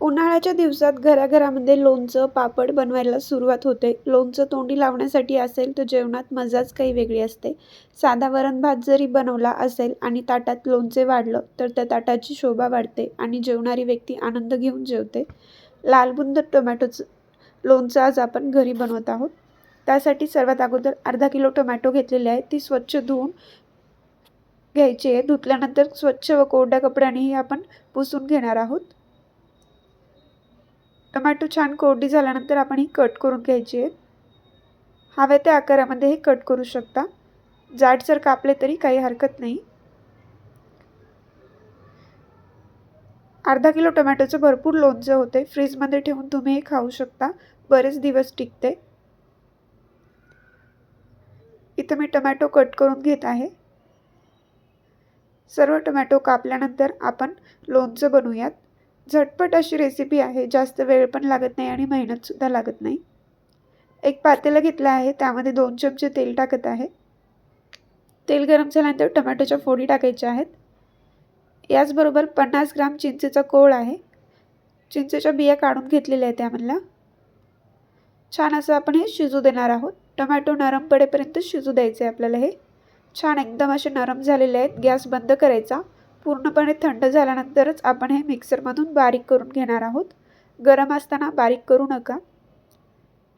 उन्हाळ्याच्या दिवसात घराघरामध्ये लोणचं पापड बनवायला सुरुवात होते. लोणचं तोंडी लावण्यासाठी असेल तर जेवणात मजाच काही वेगळी असते. साधा वरण भात जरी बनवला असेल आणि ताटात लोणचे वाढलं तर त्या ताटाची शोभा वाढते आणि जेवणारी व्यक्ती आनंद घेऊन जेवते. लालबुंद टोमॅटोचं लोणचं आज आपण घरी बनवत आहोत. त्यासाठी सर्वात अगोदर अर्धा किलो टोमॅटो घेतलेले आहे. ती स्वच्छ धुवून घ्यायची आहे. धुतल्यानंतर स्वच्छ व कोरड्या कपड्यानेही आपण पुसून घेणार आहोत. टोमॅटो छान कोरडी झाल्यानंतर आपण ही कट करून घ्यायची आहे हव्या त्या आकारामध्ये हे कट करू शकता. जाडसर कापले तरी काही हरकत नाही. अर्धा किलो टोमॅटोचं भरपूर लोणचं होते. फ्रीजमध्ये ठेवून तुम्ही हे खाऊ शकता. बरेच दिवस टिकते. इथं मी टोमॅटो कट करून घेत आहे. सर्व टोमॅटो कापल्यानंतर आपण लोणचं बनवूयात. झटपट अशी रेसिपी आहे जास्त वेळ पण लागत नाही आणि मेहनतसुद्धा लागत नाही. एक पातेलं घेतलं आहे त्यामध्ये दोन चमचे तेल टाकत आहे. तेल गरम झाल्यानंतर टोमॅटोच्या फोडी टाकायच्या आहेत. याचबरोबर पन्नास ग्राम चिंचेचा कोळ आहे. चिंचेच्या बिया काढून घेतलेल्या आहेत त्यामधला. छान असं आपण हे शिजू देणार आहोत. टोमॅटो नरम पडेपर्यंत शिजू द्यायचं आहे आपल्याला हे. छान एकदम असे नरम झालेले आहेत. गॅस बंद करायचा. पूर्णपणे थंड झाल्यानंतरच आपण हे मिक्सरमधून बारीक करून घेणार आहोत. गरम असताना बारीक करू नका.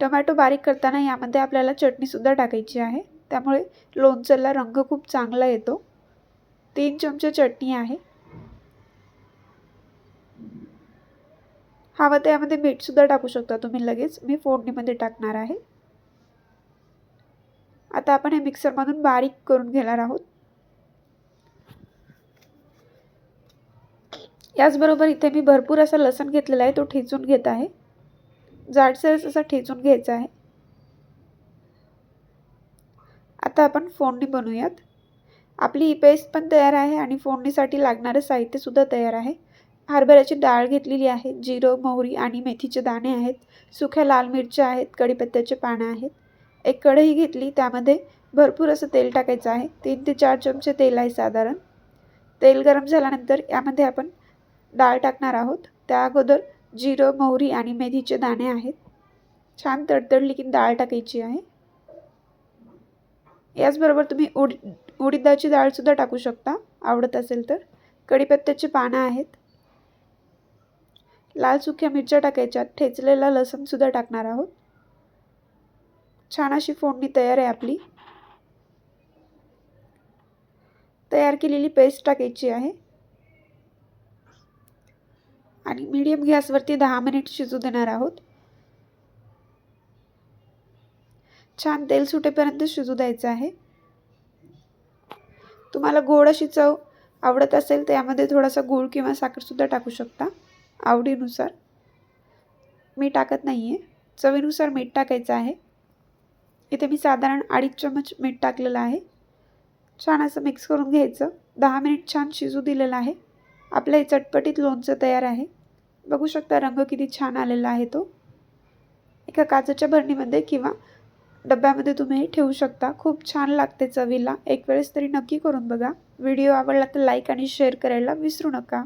टोमॅटो बारीक करताना यामध्ये आपल्याला चटणीसुद्धा टाकायची आहे. त्यामुळे लोणचंला रंग खूप चांगला येतो. तीन चमचे चटणी आहे. हवं तर यामध्ये मीठसुद्धा टाकू शकता तुम्ही लगेच. मी फोडणीमध्ये टाकणार आहे. आता आपण हे मिक्सरमधून बारीक करून घेणार आहोत. याचबरोबर इथे मी भरपूर असा लसण घेतलेला आहे तो ठेचून घेत आहे. जाडसरच असा ठेचून घ्यायचा आहे. आता आपण फोडणी बनवूयात. आपली ही पेस्ट पण तयार आहे आणि फोडणीसाठी लागणारं साहित्यसुद्धा तयार आहे. हरभऱ्याची डाळ घेतलेली आहे जिरं मोहरी आणि मेथीचे दाणे आहेत. सुख्या लाल मिरच्या आहेत कढीपत्त्याचे पानं आहेत. एक कढई घेतली त्यामध्ये भरपूर असं तेल टाकायचं आहे. तीन ते चार चमचे तेल आहे साधारण. तेल गरम झाल्यानंतर यामध्ये आपण डाळ टाकणार आहोत. त्या अगोदर जिरं मोहरी आणि मेथीचे दाणे आहेत. छान तडतडली की डाळ टाकायची आहे. याचबरोबर तुम्ही उड उडीदाची डाळसुद्धा टाकू शकता आवडत असेल तर. कढीपत्त्याची पानं आहेत. लाल सुक्या मिरच्या टाकायच्या ठेचलेला लसणसुद्धा टाकणार आहोत. छान अशी फोडणी तयार आहे आपली. तयार केलेली पेस्ट टाकायची आहे. आणि मीडियम गॅसवरती दहा मिनिट शिजू देणार आहोत. छान तेल सुटेपर्यंत शिजू द्यायचं आहे. तुम्हाला गोड अशी चव आवडत असेल तर यामध्ये थोडासा गूळ किंवा साखरसुद्धा टाकू शकता आवडीनुसार. मी टाकत नाही आहे चवीनुसार मीठ टाकायचं आहे. इथे मी साधारण अडीच चमच मीठ टाकलेलं आहे. छान असं मिक्स करून घ्यायचं. दहा मिनिट छान शिजू दिलेलं आहे. आपलं हे चटपटीत लोणचं तयार आहे. बघू शकता रंग किती छान आलेला आहे तो. एका काचेच्या भरणीमध्ये किंवा डब्यामध्ये तुम्ही ठेवू शकता. खूप छान लागते चवीला. एक वेळेस तरी नक्की करून बघा. व्हिडिओ आवडला तर लाईक आणि शेअर करायला विसरू नका.